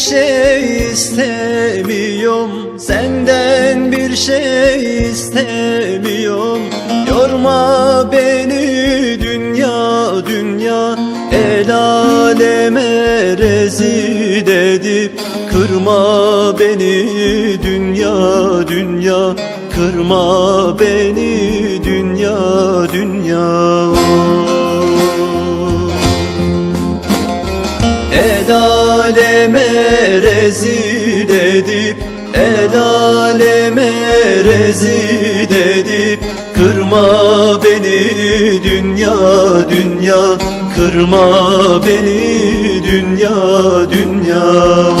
şey istemiyorum. Senden bir şey istemiyorum. Yorma beni dünya dünya. El aleme rezil edip Kırma beni dünya dünya. Kırma beni dünya dünya aleme rezil edip El aleme rezil edip Kırma beni dünya dünya Kırma beni dünya dünya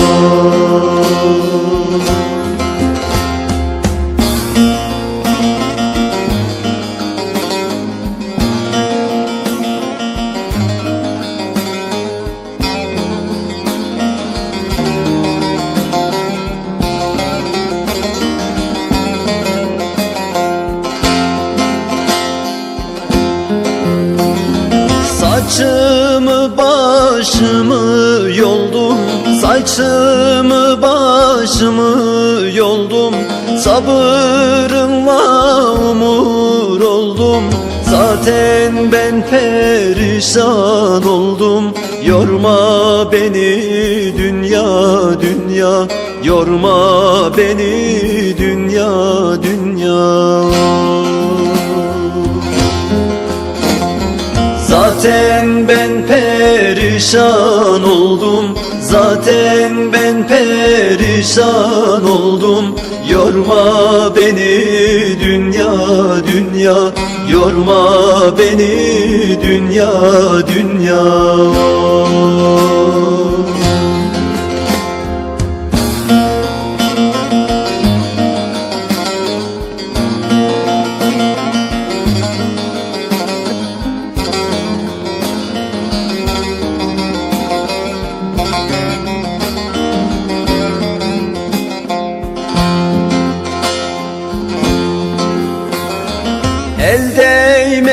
Saçımı başımı yoldum. Saçımı başımı yoldum. Sabırınla umur oldum. Zaten ben perişan oldum. Yorma beni dünya dünya. Yorma beni dünya dünya Zaten ben perişan oldum. Zaten ben perişan oldum. Yorma beni dünya dünya. Yorma beni dünya dünya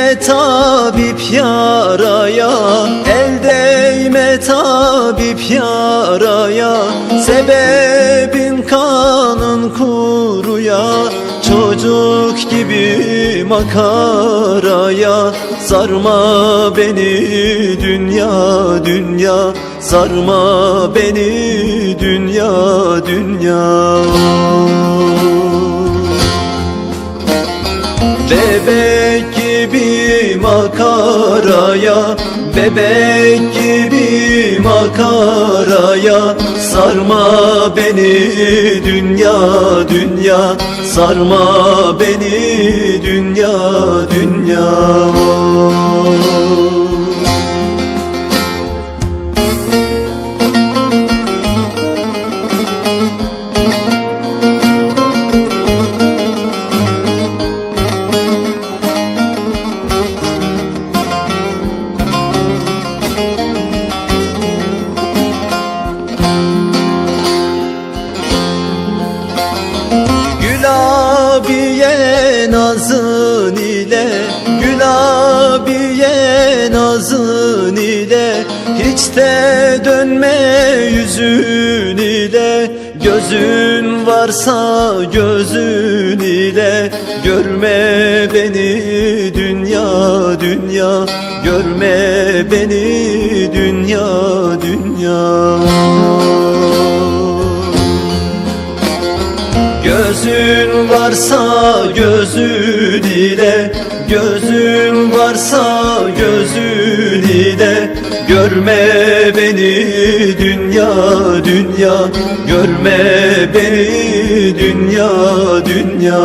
değme tabip yaraya El değme tabip yaraya. Sebebin kanın kuruya Çocuk gibi makaraya. Sarma beni dünya dünya. Sarma beni dünya dünya makaraya Bebek gibi makaraya. Sarma beni dünya dünya. Sarma beni dünya dünya. Gül nazın ile Hiç de dönme yüzün ile Gözün varsa gözün ile Görme beni dünya dünya. Görme beni dünya dünya. Gözün varsa gözün ile Gözün varsa gözün ile Görme beni dünya dünya. Görme beni dünya dünya